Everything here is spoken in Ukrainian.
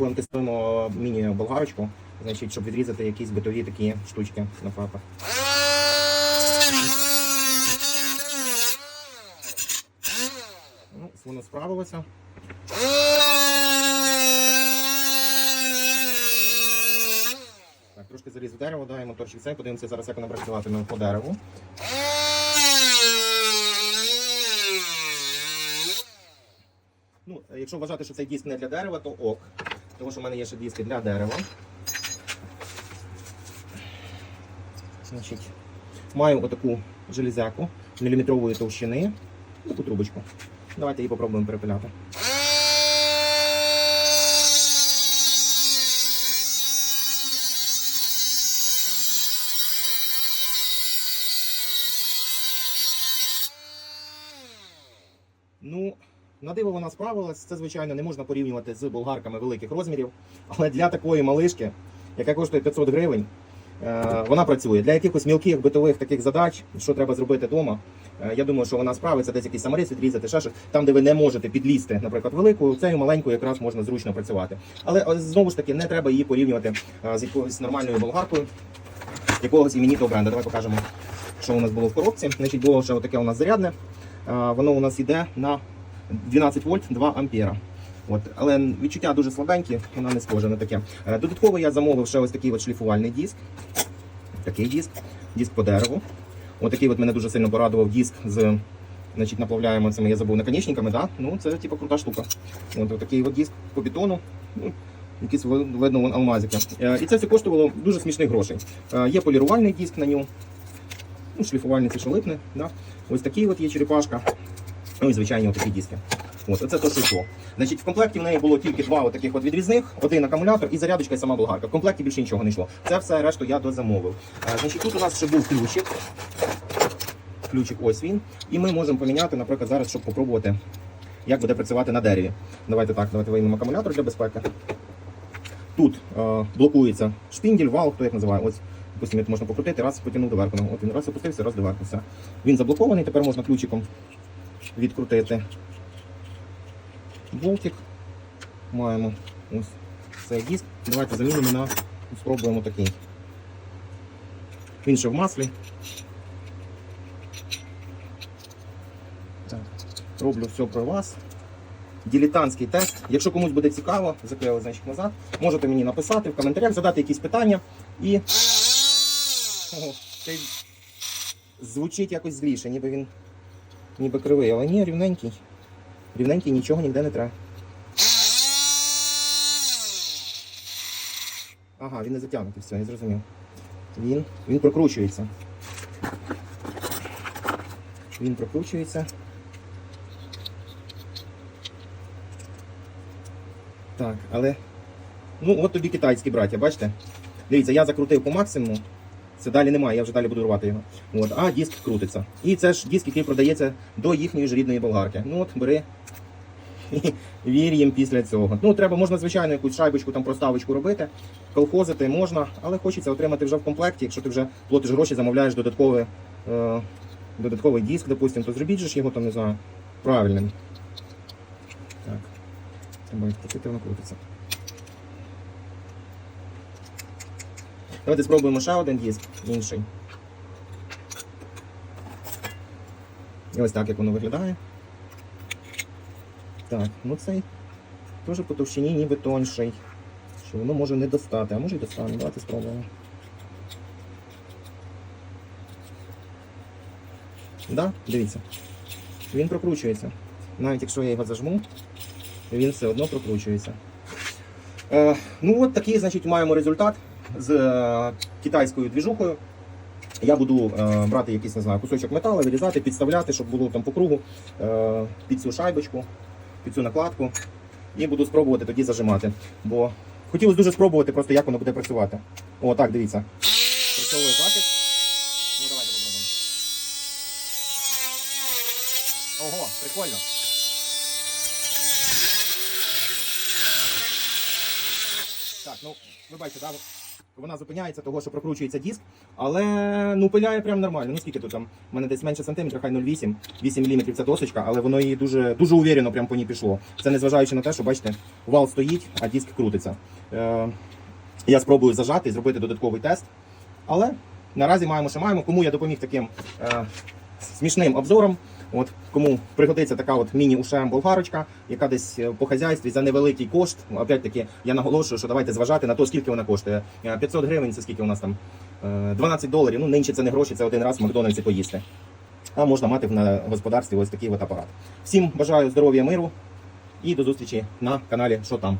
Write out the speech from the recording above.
Тестуємо міні-болгарочку, значить, щоб відрізати якісь битові такі штучки на фапах. Ну, воно справилося. Так, трошки заліз в дерево, даємо моторчик цей, подивимося зараз, як вона працюватиме по дереву. Ну, якщо вважати, що цей диск не для дерева, то ок. Тому що в мене є ще диски для дерева. Значить, маю отаку железяку міліметрової товщини, таку трубочку. Давайте її попробуємо перепиляти. Ну, на диво вона справилась. Це, звичайно, не можна порівнювати з болгарками великих розмірів. Але для такої малишки, яка коштує 500 гривень, е, вона працює. Для якихось мілких битових таких задач, що треба зробити вдома, е, я думаю, що вона справиться, десь якийсь саморіз відрізати, ще. Там, де ви не можете підлізти, наприклад, велику, цією маленькою якраз можна зручно працювати. Але знову ж таки не треба її порівнювати е, з якоюсь нормальною болгаркою, якогось іменітного бренду. Давай покажемо, що у нас було в коробці. Значить, було ще таке у нас зарядне. Воно у нас йде на 12 вольт 2 ампера. От, але відчуття дуже слабенькі, вона не схожа на таке. Е, Додатково я замовив ще ось такий от шліфувальний диск. Такий диск, диск по дереву. Ось такий от мене дуже сильно порадував диск з значить, наплавляємо цими, я забув, наконечниками, да? ну це типу крута штука. От, такий от диск по бетону. Ну, Якісь видно вон алмазики. Е, І це все коштувало дуже смішних грошей. Е, Є полірувальний диск на ньому. Ну, шліфувальний це що. Да? Ось такий от є черепашка. Ну і звичайні отакі диски. От, оце то, що. Значить, в комплекті в неї було тільки два таких от відрізних, один акумулятор і зарядочка і сама болгарка. В комплекті більше нічого не йшло. Це все решту я дозамовив. А, значить, тут у нас ще був ключик. Ключик ось він. І ми можемо поміняти, наприклад, зараз, щоб попробувати, як буде працювати на дереві. Давайте так, давайте виймемо акумулятор для безпеки. Тут е, блокується шпіндель, вал, хто як називає. Ось, допустимо, можна покрутити, раз потягнув доверху. Ну, От він раз опустився, раз доверху. Все. Він заблокований, тепер можна ключиком відкрутити болтик. Маємо ось цей диск. Давайте замінимо на спробуємо такий. Він ще в маслі. Так. Роблю все про вас. Дилетантський тест. Якщо комусь буде цікаво, закрили значить назад, можете мені написати в коментарях, задати якісь питання і. Ого, цей звучить якось зліше, ніби він ніби кривий, але ні, рівненький. Рівненький, нічого ніде не треба. Ага, він не затягнутий, все, я зрозумів. Він, він прокручується. Він прокручується. Так, але. Ну, от тобі китайські браття, бачите? Дивіться, я закрутив по максимуму. Це далі немає, я вже далі буду рвати його. От, а диск крутиться. І це ж диск, який продається до їхньої ж рідної болгарки. Ну от бери. і Вір їм після цього. Ну, треба, можна, звичайно, якусь шайбочку, там проставочку робити, колхозити можна, але хочеться отримати вже в комплекті, якщо ти вже платиш гроші, замовляєш додатковий, е, додатковий диск, допустим, то зробіть ж його там, не знаю, правильним. Так. Треба відкрутити, воно крутиться. Давайте спробуємо ще один диск, інший. І ось так, як воно виглядає. Так, ну цей теж по товщині ніби тонший. Що воно може не достати, а може й достане. Давайте спробуємо. Да, дивіться. Він прокручується. Навіть якщо я його зажму, він все одно прокручується. Е, ну от такий, значить, маємо результат з е, китайською двіжухою. Я буду е, брати якийсь, не знаю, кусочок металу, вирізати, підставляти, щоб було там по кругу е, під цю шайбочку, під цю накладку. І буду спробувати тоді зажимати. Бо хотілося дуже спробувати, просто як воно буде працювати. О, так, дивіться. Працьовує захист. Ну давайте попробуємо. Ого, прикольно. Так, ну, ви бачите, да? Вона зупиняється, того, що прокручується диск, але ну пиляє прям нормально. Ну скільки тут там? У мене десь менше сантиметра, хай 0,8, 8 мм це досочка, але воно її дуже, дуже уверено прям по ній пішло. Це незважаючи на те, що бачите, вал стоїть, а диск крутиться. Е, я спробую зажати і зробити додатковий тест. Але наразі маємо, що маємо. Кому я допоміг таким е, смішним обзором. От кому пригодиться така от міні-ушем болгарочка, яка десь е, по хазяйстві за невеликий кошт. Ну, Опять таки, я наголошую, що давайте зважати на те, скільки вона коштує. Е, 500 гривень, це скільки у нас там? Е, 12 доларів. Ну, нинче це не гроші, це один раз в Макдональдсі поїсти. А можна мати на господарстві ось такий от апарат. Всім бажаю здоров'я, миру і до зустрічі на каналі Що там.